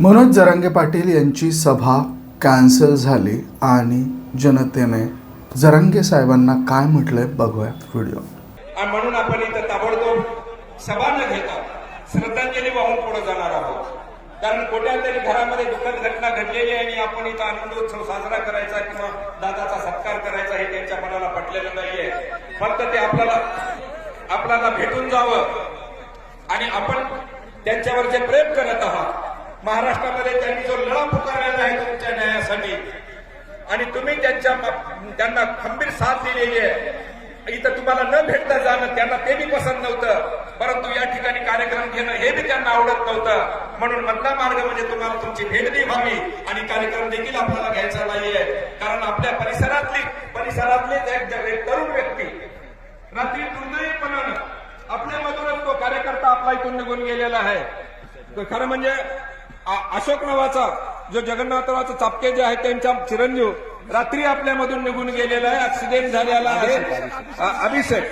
मनोज जरांगे पाटील यांची सभा कॅन्सल झाली आणि जनतेने जरांगे साहेबांना काय म्हटलंय बघूया व्हिडिओ म्हणून आपण इथं ताबडतोब सभा न घेता श्रद्धांजली वाहून पुढे जाणार आहोत. कारण कोट्यातरी घरामध्ये दुःखद घटना घडलेली आहे आणि आपण इथं आनंदोत्सव साजरा करायचा किंवा दादाचा सत्कार करायचा हे त्यांच्या मनाला पटलेलं नाहीये. फक्त ते आपल्याला आपल्याला भेटून जावं आणि आपण त्यांच्यावर जे प्रेम करत आहात महाराष्ट्रामध्ये त्यांनी जो लढा पुकारलेला आहे तुमच्या न्यायासाठी आणि तुम्ही त्यांच्या त्यांना खंबीर साथ दिलेली आहे. इथं तुम्हाला न भेटता जाणं त्यांना ते बी पसंत नव्हतं. परंतु या ठिकाणी कार्यक्रम घेणं हे बी त्यांना आवडत नव्हतं. म्हणून मधला मार्ग म्हणजे तुम्हाला तुमची भेट बी व्हावी आणि कार्यक्रम देखील आपल्याला घ्यायचा नाहीये. कारण आपल्या परिसरातली परिसरातलीच एक तरुण व्यक्ती रात्री आपल्या मजूर तो कार्यकर्ता आपला इथून निघून गेलेला आहे. खरं म्हणजे अशोक नावाचा जो जगन्नाथरावचा चापके जे आहे त्यांचा चिरंजीव रात्री आपल्यामधून निघून गेलेला आहे ऍक्सिडेंट झालेला आहे. अभिषेक.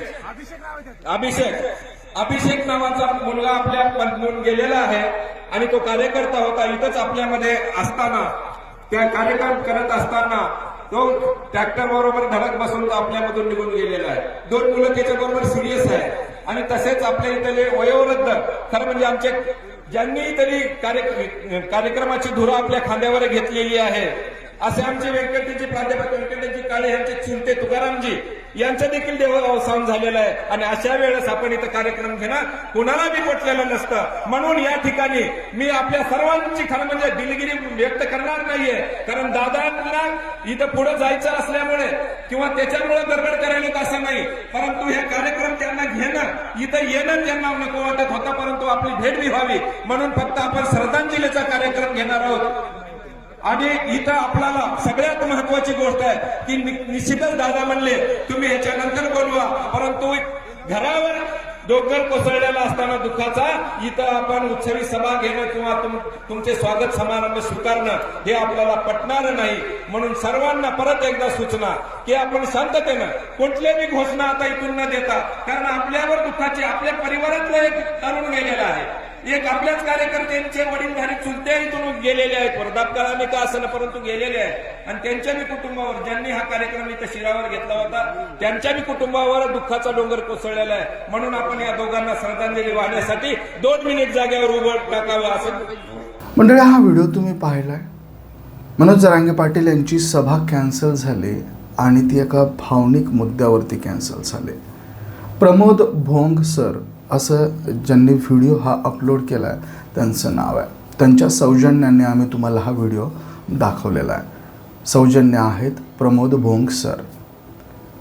अभिषेक. अभिषेक नावाचा मुलगा आपल्या मधून गेलेला आहे आणि तो कार्यकर्ता होता इथंच आपल्यामध्ये असताना त्या कार्यक्रम करत असताना तो ट्रॅक्टर बरोबर धडक बसून तो आपल्यामधून निघून गेलेला आहे. दोन मुलं त्याच्याबरोबर सिरियस आहे आणि तसेच आपल्या इथले वयोवृद्ध खरं म्हणजे आमचे ज्यांनी तरी कार्य- कार्यक्रमाची धुरा आपल्या खांद्यावर घेतलेली आहे असे आमचे व्यंकटेजी प्राध्यापक व्यंकटेजी काळे यांचे चिंते तुकारामजी यांचं देखील देवावसान झालेलं आहे. आणि अशा वेळेस आपण इथं कार्यक्रम घेणं कुणाला बी पटलेलं नसतं. म्हणून या ठिकाणी मी आपल्या सर्वांची खरं म्हणजे दिलगिरी व्यक्त करणार नाहीये. कारण दादांना इथं पुढे जायचं असल्यामुळे किंवा त्याच्यामुळे गडबड करायला असं नाही. परंतु हे कार्यक्रम त्यांना घेणं इथं येणं त्यांना नको वाटत होता परंतु आपली भेट बी व्हावी. म्हणून फक्त आपण श्रद्धांजलीचा कार्यक्रम घेणार आहोत. आणि इथं आपल्याला सगळ्यात महत्वाची गोष्ट आहे की निश्चितच दादा म्हणले तुम्ही ह्याच्यानंतर बोलवा. परंतु घरावर डोंगर कोसळलेला असताना दुःखाचा इथं आपण उत्सवी सभा घेणं किंवा तुम- तुमचे स्वागत समारंभ स्वीकारणं हे आपल्याला पटणार नाही. म्हणून सर्वांना परत एकदा सूचना की आपण शांततेनं कुठल्याही घोषणा आता इथून न देता कारण आपल्यावर दुःखाची आपल्या परिवारातलं एक तरुण गेलेला आहे. एक आपल्याच कार्यकर्त्यांचे वडीलधारी चुलते इथून गेलेले आहेत. वृद्धापकाळाने का असं परंतु गेलेले आहेत. आणि त्यांच्या मी कुटुंबावर ज्यांनी हा कार्यक्रम इथं शिरावर घेतला होता त्यांच्या मी कुटुंबावर दुःखाचा डोंगर कोसळलेला आहे. म्हणून आपण या दोघांना श्रद्धांजली वाहण्यासाठी दोन मिनिट जागेवर उभं टाकावं असं मंडळी हा व्हिडिओ तुम्ही पाहिलाय? मनोज जरांगे पाटील यांची सभा कॅन्सल झाली आणि ती एका भावनिक मुद्द्यावरती कॅन्सल झाली. प्रमोद भोंग सर असं ज्यांनी व्हिडिओ हा अपलोड केला आहे त्यांचं नाव आहे. त्यांच्या सौजन्याने आम्ही तुम्हाला हा व्हिडिओ दाखवलेला आहे. सौजन्य आहेत प्रमोद भोंग सर.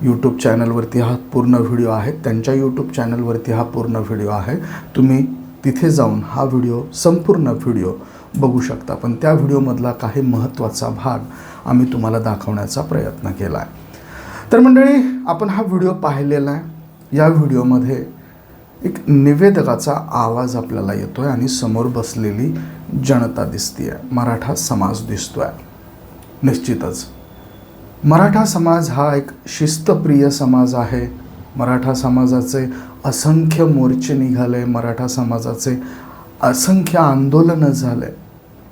यूट्यूब चॅनलवरती हा पूर्ण व्हिडिओ आहे. त्यांच्या यूट्यूब चॅनलवरती हा पूर्ण व्हिडिओ आहे. तुम्ही तिथे जाऊन हा व्हिडिओ संपूर्ण व्हिडिओ बघू शकता. पण त्या व्हिडिओमधला काही महत्त्वाचा भाग आम्ही तुम्हाला दाखवण्याचा प्रयत्न केला आहे तर मंडळी आपण हा व्हिडिओ पाहिलेला आहे. या व्हिडिओमध्ये एक निवेदकाचा आवाज आपल्याला येतोय आणि समोर बसलेली जनता दिसतीये. मराठा समाज दिसतोय. निश्चितच. मराठा समाज हा एक शिस्तप्रिय समाज आहे. मराठा समाजाचे असंख्य मोर्चे निघाले. मराठा समाजाचे असंख्य आंदोलनं झाले.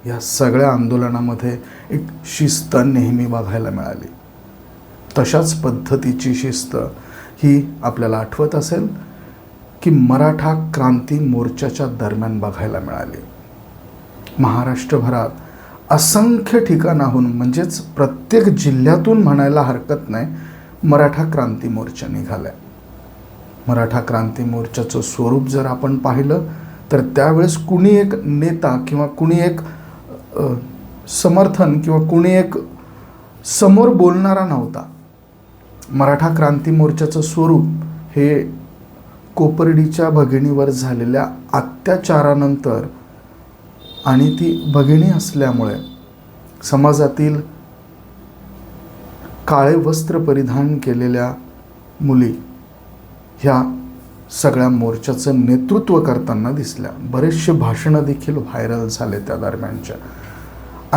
या सगळ्या आंदोलनामध्ये एक शिस्त नेहमी बघायला मिळाली. तशाच पद्धतीची शिस्त ही आपल्याला आठवत असेल की मराठा क्रांती मोर्चाच्या दरम्यान बघायला मिळाली. महाराष्ट्रभरात असंख्य ठिकाणाहून म्हणजेच प्रत्येक जिल्ह्यातून म्हणायला हरकत नाही मराठा क्रांती मोर्चा निघाला मराठा क्रांती मोर्चाचं स्वरूप जर आपण पाहिलं तर त्यावेळेस कुणी एक नेता किंवा कुणी एक समर्थन किंवा कुणी एक समोर बोलणारा नव्हता. मराठा क्रांती मोर्चाचं स्वरूप हे कोपर्डीच्या भगिनीवर झालेल्या अत्याचारानंतर आणि ती भगिनी असल्यामुळे समाजातील काळे वस्त्र परिधान केलेल्या मुली ह्या सगळ्या मोर्चाचं नेतृत्व करताना दिसल्या. बरेचसे भाषणं देखील व्हायरल झाले त्या दरम्यानच्या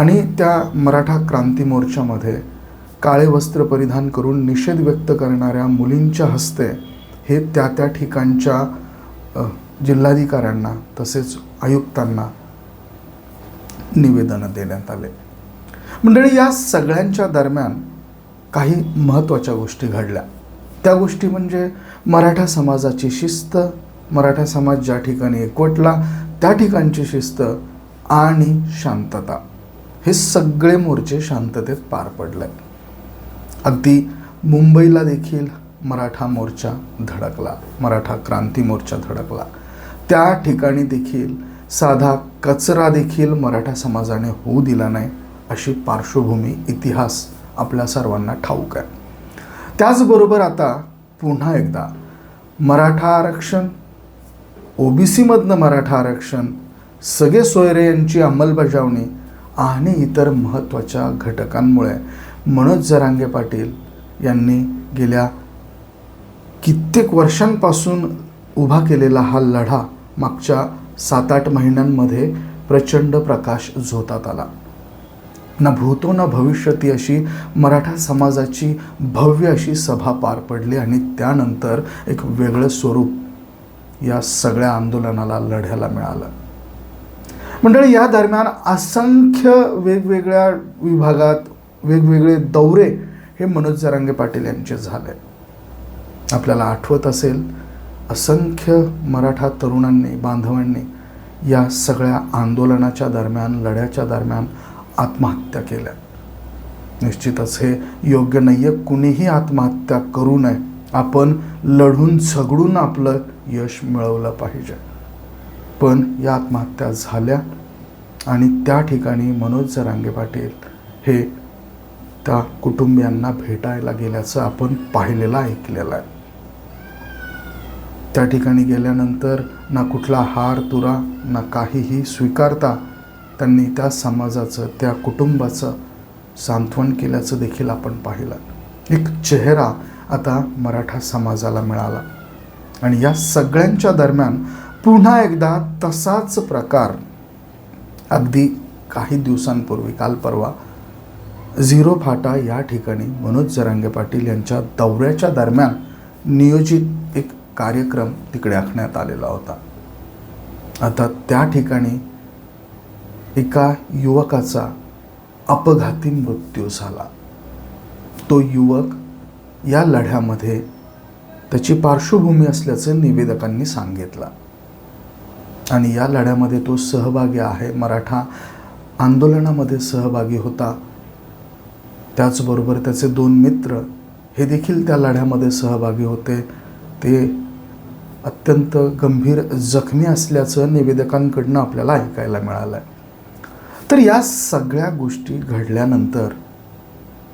आणि त्या मराठा क्रांती मोर्चामध्ये काळे वस्त्र परिधान करून निषेध व्यक्त करणाऱ्या मुलींच्या हस्ते हे त्या त्या ठिकाणच्या जिल्हाधिकाऱ्यांना तसेच आयुक्तांना निवेदनं देण्यात आले. मंडळी या सगळ्यांच्या दरम्यान काही महत्त्वाच्या गोष्टी घडल्या. त्या गोष्टी म्हणजे मराठा समाजाची शिस्त मराठा समाज ज्या ठिकाणी एकवटला त्या ठिकाणची शिस्त आणि शांतता. हे सगळे मोर्चे शांततेत पार पडले. अगदी मुंबईला देखील मराठा मोर्चा धडकला मराठा क्रांती मोर्चा धडकला. त्या ठिकाणी देखील साधा कचरा देखील मराठा समाजाने होऊ दिला नाही अशी पार्श्वभूमी इतिहास आपल्या सर्वांना ठाऊक आहे. त्याचबरोबर आता पुन्हा एकदा मराठा आरक्षण ओबीसीमधनं मराठा आरक्षण सगळे सोयरे यांची अंमलबजावणी आणि इतर महत्त्वाच्या घटकांमुळे मनोज जरांगे पाटील यांनी गेल्या कित्येक वर्षांपासून उभा केलेला हा लढा मागच्या सात आठ महिन्यांमध्ये प्रचंड प्रकाश झोतात आला. ना भूतो ना भविष्यती अशी मराठा समाजाची भव्य अशी सभा पार पडली आणि त्यानंतर एक वेगळं स्वरूप या सगळ्या आंदोलनाला लढ्याला मिळालं. मंडळी या दरम्यान असंख्य वेगवेगळ्या विभागात वेगवेगळे दौरे हे मनोज जरांगे पाटील यांचे झाले. आपल्याला आठवत असेल असंख्य मराठा तरुणांनी बांधवांनी या सगळ्या आंदोलनाच्या दरम्यान लढ्याच्या दरम्यान आत्महत्या केल्या. निश्चितच हे योग्य नाही आहे कुणीही आत्महत्या करू नये. आपण लढून झगडून आपलं यश मिळवलं पाहिजे. पण या आत्महत्या झाल्या आणि त्या ठिकाणी मनोज जरांगे पाटील हे त्या कुटुंबियांना भेटायला गेल्याचं आपण पाहिलेलं ऐकलेलं आहे. त्या ठिकाणी गेल्यानंतर ना कुठला हार तुरा ना काहीही स्वीकारता त्यांनी त्या समाजाचं त्या कुटुंबाचं सांत्वन केल्याचं देखील आपण पाहिलं. एक चेहरा आता मराठा समाजाला मिळाला. आणि या सगळ्यांच्या दरम्यान पुन्हा एकदा तसाच प्रकार. अगदी काही दिवसांपूर्वी काल परवा झिरो फाटा या ठिकाणी मनोज जरांगे पाटील यांच्या दौऱ्याच्या दरम्यान नियोजित एक कार्यक्रम तिकडे आखण्यात आलेला होता. आता त्या ठिकाणी एका युवकाचा अपघाती मृत्यू झाला. तो युवक या लढ्यामध्ये त्याची पार्श्वभूमी असल्याचं निवेदकांनी सांगितलं. आणि या लढ्यामध्ये तो सहभागी आहे. मराठा आंदोलनामध्ये सहभागी होता. त्याचबरोबर त्याचे दोन मित्र हे देखील त्या लढ्यामध्ये सहभागी होते. ते अत्यंत गंभीर जखमी असल्याचं निवेदकांकडनं आपल्याला ऐकायला मिळालं आहे तर या सगळ्या गोष्टी घडल्यानंतर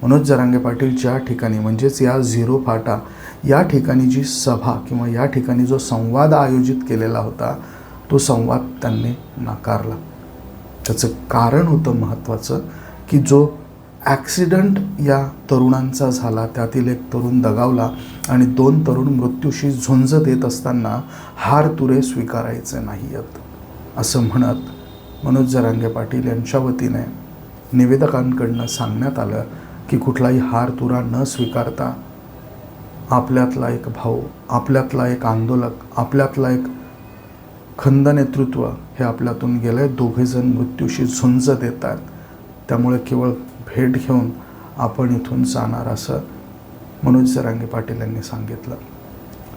मनोज जरांगे पाटील ज्या ठिकाणी म्हणजेच या झिरो फाटा या ठिकाणी जी सभा किंवा या ठिकाणी जो संवाद आयोजित केलेला होता तो संवाद त्यांनी नाकारला. त्याचं कारण होतं महत्त्वाचं की जो ॲक्सिडंट या तरुणांचा झाला. त्यातील एक तरुण दगावला आणि दोन तरुण मृत्यूशी झुंज देत असताना हार तुरे स्वीकारायचे नाही आहेत असं म्हणत मनोज जरांगे पाटील यांच्या वतीने निवेदकांकडनं सांगण्यात आलं की कुठलाही हार तुरा न स्वीकारता आपल्यातला एक भाऊ आपल्यातला एक आंदोलक आपल्यातला एक खंद नेतृत्व हे आपल्यातून गेलं आहे दोघेजण मृत्यूशी झुंज देत आहेत त्यामुळे केवळ भेट घेऊन आपण इथून जाणार असं मनोज जरांगे पाटील यांनी सांगितलं.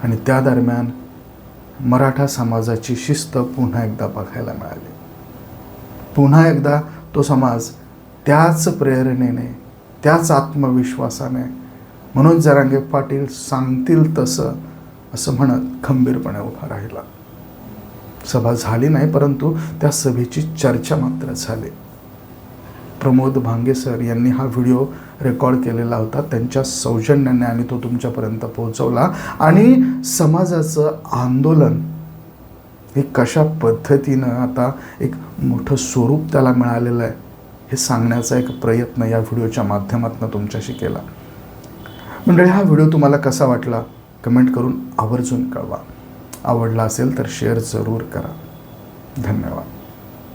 आणि त्या दरम्यान मराठा समाजाची शिस्त पुन्हा एकदा बघायला मिळाली. पुन्हा एकदा तो समाज त्याच प्रेरणेने त्याच आत्मविश्वासाने मनोज जरांगे पाटील सांगतील तसं असं म्हणत खंबीरपणे उभा राहिला. सभा झाली नाही परंतु त्या सभेची चर्चा मात्र झाली. प्रमोद भांगे सर यांनी हा व्हिडिओ रेकॉर्ड केलेला होता. त्यांच्या सौजन्याने आम्ही तो तुमच्यापर्यंत पोहोचवला. आणि समाजाचं आंदोलन हे कशा पद्धतीनं आता एक मोठं स्वरूप त्याला मिळालेलं आहे हे सांगण्याचा एक प्रयत्न या व्हिडिओच्या माध्यमातून तुमच्याशी केला. मंडळी हा व्हिडिओ तुम्हाला कसा वाटला? कमेंट करून आवर्जून कळवा. आवडला असेल तर शेअर जरूर करा. धन्यवाद.